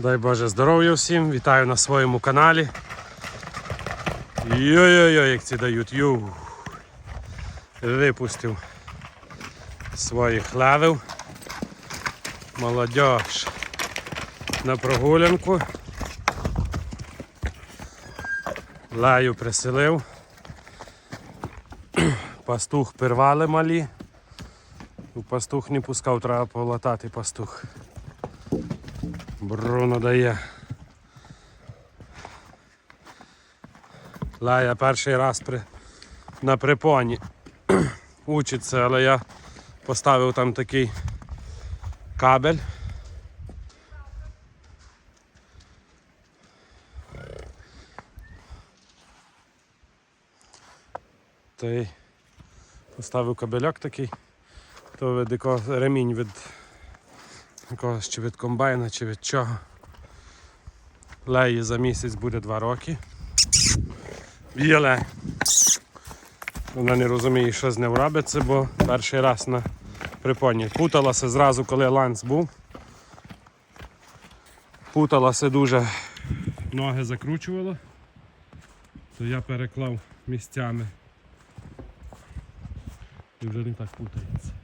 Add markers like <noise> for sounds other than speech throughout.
Дай Боже здоров'я всім, вітаю на своєму каналі. Йой-йой-йой, як ці дають. Ю. Випустив своїх левів. Молодіж на прогулянку. Лаю приселив. <clears throat> Пастух пирвали малі. Пастух не пускав, треба полатати пастух. Бруно дає. Лая перший раз при, на припоні <clears throat> учиться, але я поставив там такий кабель. Та й поставив кабельок такий, то від якого ремінь від якогось чи від комбайна, чи від чого. Леї за місяць буде два роки. Біле. Вона не розуміє, що з ним робиться, бо перший раз на припоні. Путалася зразу, коли ланц був. Путалася дуже, ноги закручувало, то я переклав місцями. І вже не так путається.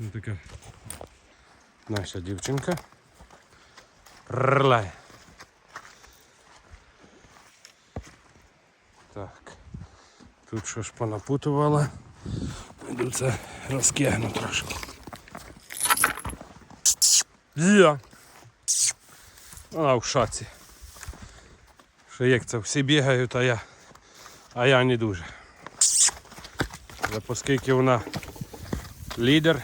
Ну така наша дівчинка. Рлай. Так. Тут що ж понапутувала. Іду це розкигну трошки. Є. Вона в шоці. Що як це всі бігають, а я, а я не дуже. Але оскільки вона лідер,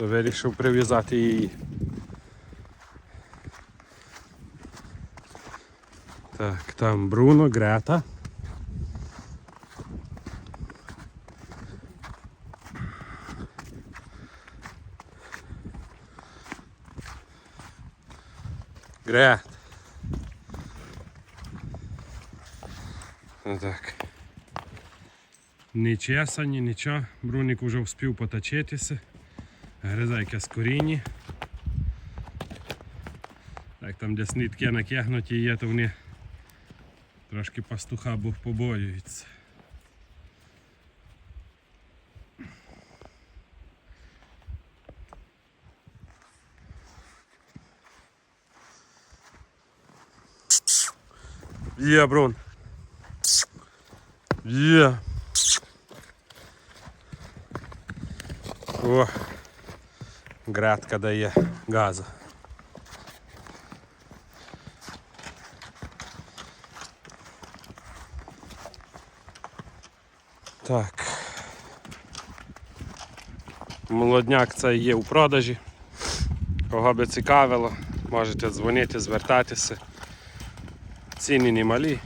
то вирішив прив'язати її. Так, там Бруно, Грета. Грет. Отак. Ні чесані, нічого. Бруник вже вспів поточитися. Гризайка з корінні. Так, там де снитки накягнуті є, то вони трошки пастуха був побоюються. Є, Брун. Є. О, градка дає газу. Так. Молодняк це є у продажі. Кого би цікавило, можете дзвонити, звертатися. Ціни не малі,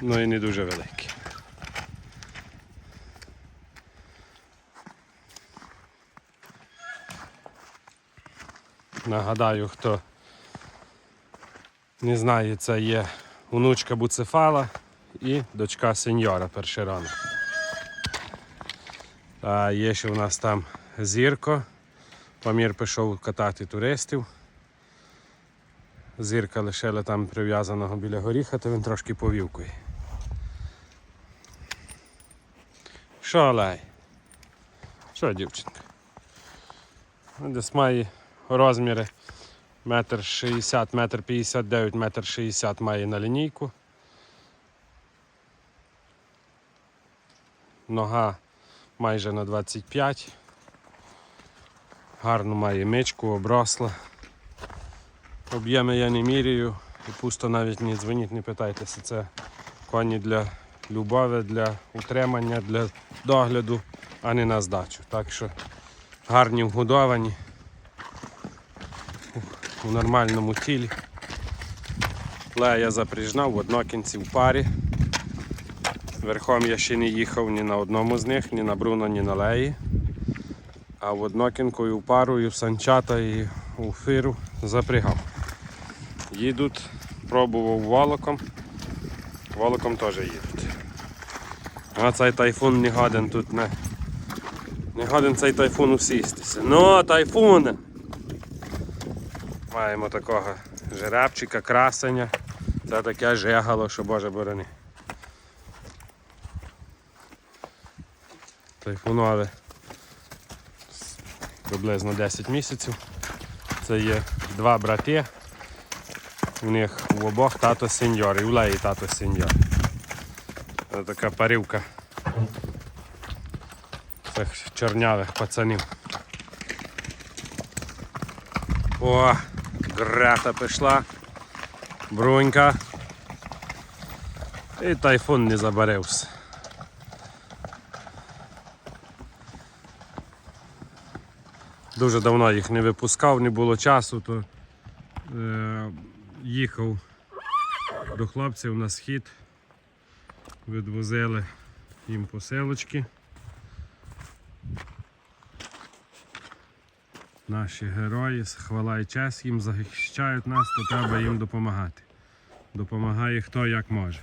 ну і не дуже великі. Нагадаю, хто не знає, це є внучка Буцефала і дочка сеньора перший ранок. А є ще у нас там зірко. Памір пішов катати туристів. Зірка лишила там прив'язаного біля горіха, то він трошки повівкує. Що, Олей? Що, дівчинка? Десь має розміри метр шістдесят, метр п'ятдесят дев'ять, метр шістдесят має на лінійку. Нога майже на 25. Гарну має мичку, обросла. Об'єми я не міряю і пусто навіть не дзвоніть, не питайтеся. Це коні для любові, для утримання, для догляду, а не на здачу. Так що гарні вгодовані у нормальному тілі. Лея запріжна в однокінці в парі. Верхом я ще не їхав ні на одному з них, ні на Бруно, ні на Леї. А в однокінку в пару, і в санчата, і у фиру запрягав. Їдуть, пробував волоком. Волоком теж їдуть. А цей тайфун не годен тут не Не годен цей тайфун усістися. Ну, тайфун! Маємо такого жеребчика, красення. Це таке жегало, що Боже борони. Тайфунове приблизно 10 місяців. Це є два брати. У них у обох тато сеньор, і у Леї тато сеньор. Це така парівка цих чорнявих пацанів. О, Грета пішла. Брунька. І тайфун не забарився. Дуже давно їх не випускав, не було часу, то е, їхав до хлопців на схід, відвозили їм посилочки. Наші герої, хвала і честь їм захищають нас, то треба їм допомагати. Допомагає хто як може.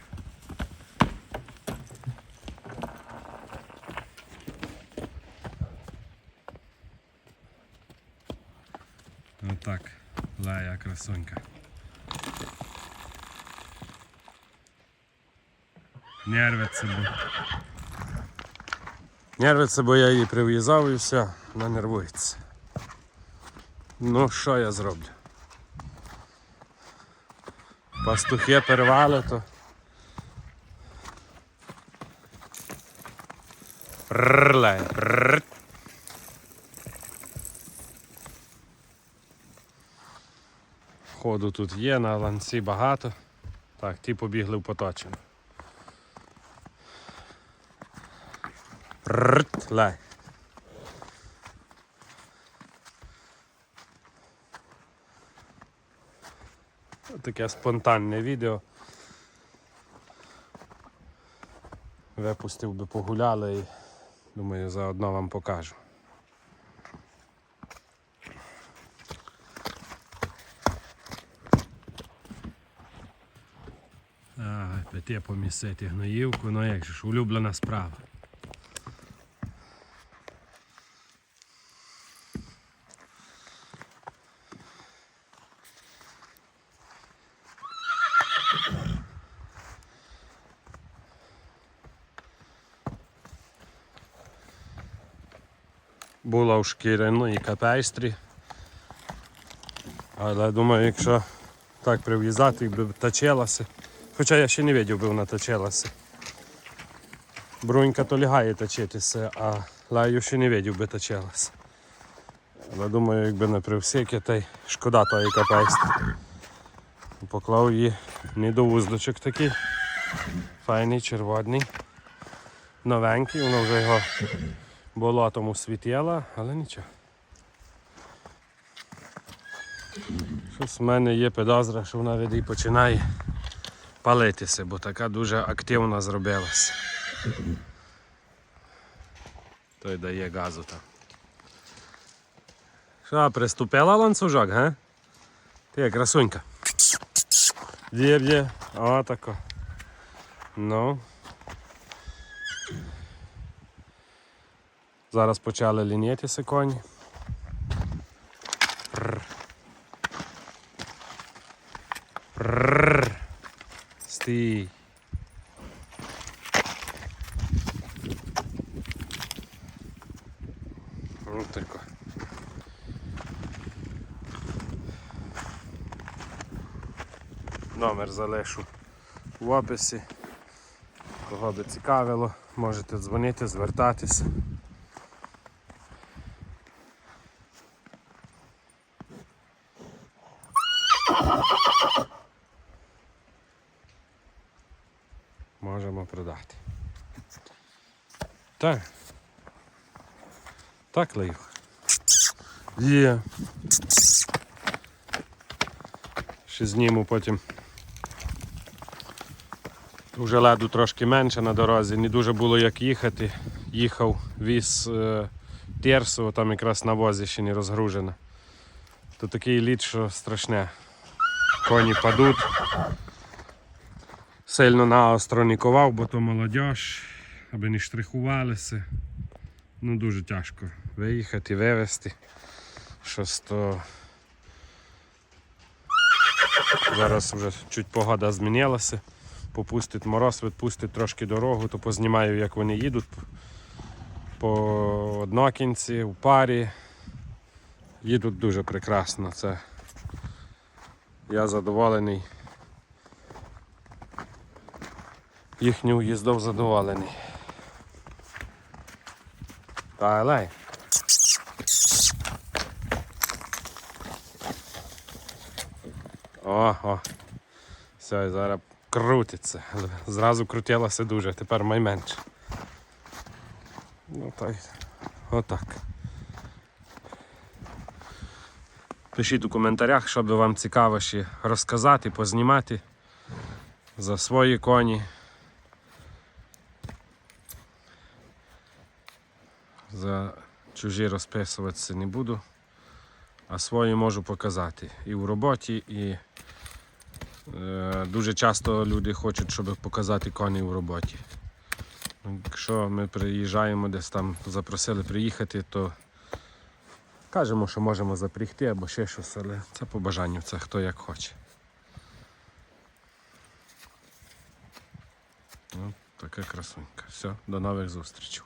Отак, лая красунька. Нервиться, бо. Нервиться, бо я її прив'язав і все, вона нервується. Ну, що я зроблю? Пастухи перевали, то. Рле, р. Ходу тут є, на ланці багато. Так, ті побігли в поточину. Рт, Таке спонтанне відео. Випустив би погуляли і думаю заодно вам покажу. Ага, піти помісити гноївку, ну як же ж, улюблена справа. Була у шкіряної капейстрі. Але думаю, якщо так прив'язати, би точилася. Хоча я ще не бачив, би вона точилася. Брунька то лягає точитися, а лаю ще не бачив, би точилася. Але думаю, якби не привсіки, то й шкода тої капейстрі. Поклав її не до вузлочок такий. Файний, червоний, новенький, воно вже його болотом освітіло, але нічого. Щось в мене є підозра, що вона від і починає палитися, бо така дуже активна зробилася. Той дає газу там. Що, приступила ланцюжок, га? Ти красунька. Є, є. О, тако. Ну. Зараз почали лінітися коні. Стій. Ну тако. Номер залишу в описі. Кого би цікавило, можете дзвонити, звертатися. Можемо продати. Так. Так, Лею. Є. Ще зніму потім. Уже леду трошки менше на дорозі, не дуже було як їхати. Їхав, віз е, терсу, там якраз на возі ще не розгружено. То такий лід, що страшне. Коні падуть. Сильно наостро не бо то молодь, аби не штрихувалися. Ну дуже тяжко виїхати, вивезти. Щось то. Зараз вже чуть погода змінилася. Попустить мороз, відпустить трошки дорогу, то познімаю, як вони їдуть по однокінці, у парі. Їдуть дуже прекрасно. Це я задоволений. Їхню їздов задоволений. Та лай. О, о. Все, зараз крутиться. Зразу крутилося дуже, тепер майменше. Ну так. Отак. Пишіть у коментарях, що би вам цікаво ще розказати, познімати за свої коні. За чужі розписуватися не буду, а свої можу показати і в роботі, і е, дуже часто люди хочуть, щоб показати коні в роботі. Якщо ми приїжджаємо десь там, запросили приїхати, то кажемо, що можемо запрягти або ще щось, але це по бажанню, це хто як хоче. Ну, така красунька. Все, до нових зустрічей.